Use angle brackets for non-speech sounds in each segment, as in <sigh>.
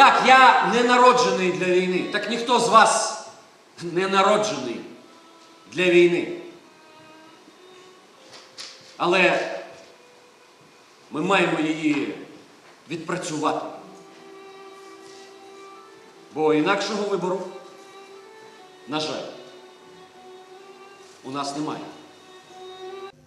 Так, я не народжений для війни. Так ніхто з вас не народжений для війни. Але ми маємо її відпрацювати. Бо інакшого вибору, на жаль, у нас немає.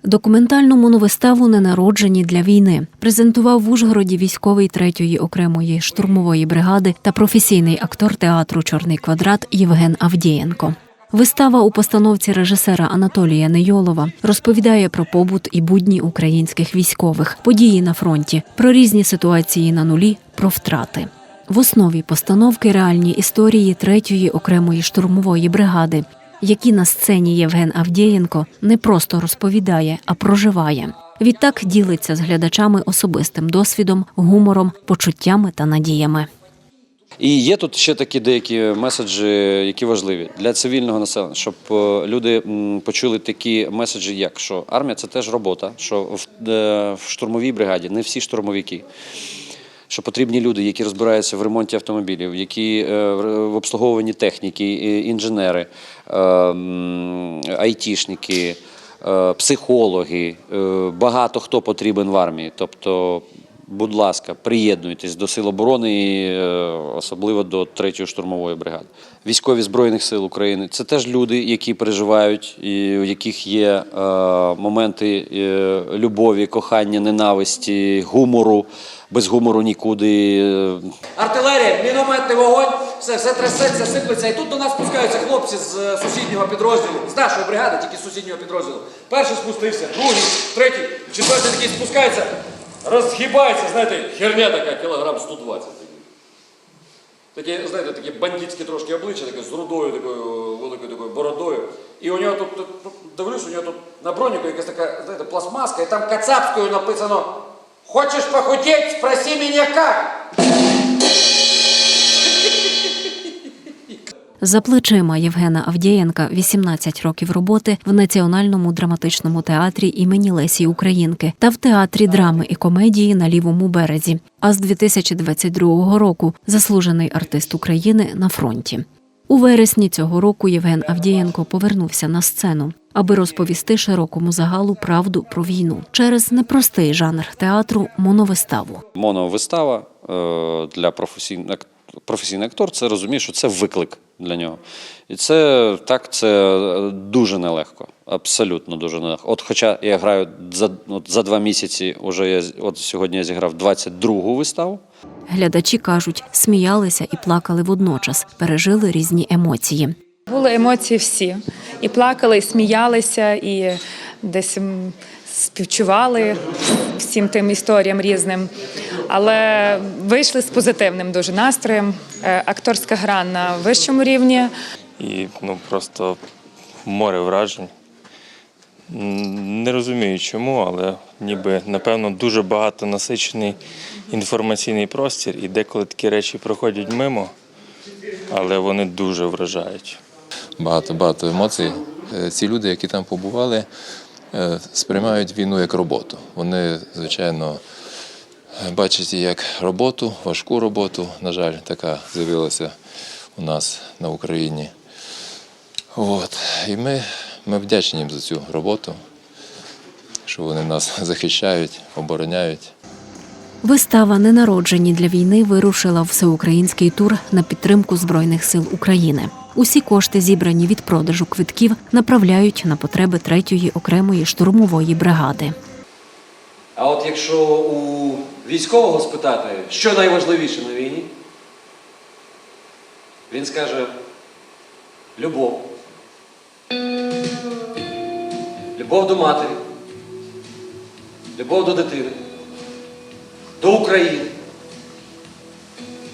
Документальну моновиставу Ненароджені для війни презентував в Ужгороді військовий третьої окремої штурмової бригади та професійний актор театру Чорний квадрат Євген Авдієнко. Вистава у постановці режисера Анатолія Нейолова розповідає про побут і будні українських військових, події на фронті, про різні ситуації на нулі, про втрати. В основі постановки реальні історії третьої окремої штурмової бригади, які на сцені Євген Авдєєнко не просто розповідає, а проживає. Відтак ділиться з глядачами особистим досвідом, гумором, почуттями та надіями. І є тут ще такі деякі меседжі, які важливі для цивільного населення, щоб е, люди почули такі меседжі, як що армія це теж робота, що е, в штурмовій бригаді не всі штурмовики. Що потрібні люди, які розбираються в ремонті автомобілів, які е, в в обслуговуванні техніки, е, інженери, е, айтішники, е, психологи, е, багато хто потрібен в армії. Тобто, будь ласка, приєднуйтесь до Сил оборони, і, е, особливо до 3-ї штурмової бригади. Військові Збройних сил України це теж люди, які переживають, і у яких є е, моменти е, любові, кохання, ненависті, гумору. Без гумору нікуди. Е, Артилерія, мінометний вогонь, все, все трясеться, сиплеться. І тут до нас спускаються хлопці з е, сусіднього підрозділу, з нашої бригади, тільки з сусіднього підрозділу. Перший спустився, другий, третій, четвертий такий спускається, розгибається, знаєте, херня така, кілограм 120. Такі, знаєте, такі бандитські трошки обличчя, таке з рудою, такою великою такою бородою. І у нього тут, тут, тут дивлюсь, у нього тут на броніку якась така, знаєте, пластмаска, і там кацапською написано Хочеш похудеть? Спроси меня как? За плечима Євгена Авдєєнка 18 років роботи в Національному драматичному театрі імені Лесі Українки та в театрі драми і комедії на лівому березі. А з 2022 року заслужений артист України на фронті. У вересні цього року Євген Авдієнко повернувся на сцену, аби розповісти широкому загалу правду про війну через непростий жанр театру моновиставу. Моновистава е, для професійного професійний актор це розуміє, що це виклик для нього. І це так, це е, дуже нелегко. Абсолютно дуже нелегко. От хоча я граю за, от, за два місяці, уже я, з- от сьогодні я зіграв 22-гу виставу. Глядачі кажуть, сміялися і плакали водночас, пережили різні емоції. Були емоції всі. І плакали, і сміялися, і десь співчували всім тим історіям різним. Але вийшли з позитивним дуже настроєм. Е, Акторська гра на вищому рівні. і ну просто море вражень. Не розумію чому, але ніби напевно дуже багато насичений інформаційний простір, і деколи такі речі проходять мимо, але вони дуже вражають. багато багато емоцій. Е, Ці люди, які там побували, е, сприймають війну як роботу. Вони, звичайно, е, бачать її як роботу, важку роботу. На жаль, така з'явилася у нас на Україні. От. І ми, ми вдячні їм за цю роботу, що вони нас <laughs> захищають, обороняють. Вистава Ненароджені для війни вирушила всеукраїнський тур на підтримку Збройних сил України. Усі кошти, зібрані від продажу квитків, направляють на потреби третьої окремої штурмової бригади. А от якщо у військового спитати, що найважливіше на війні, він скаже любов. Любов до матері, любов до дитини, до України,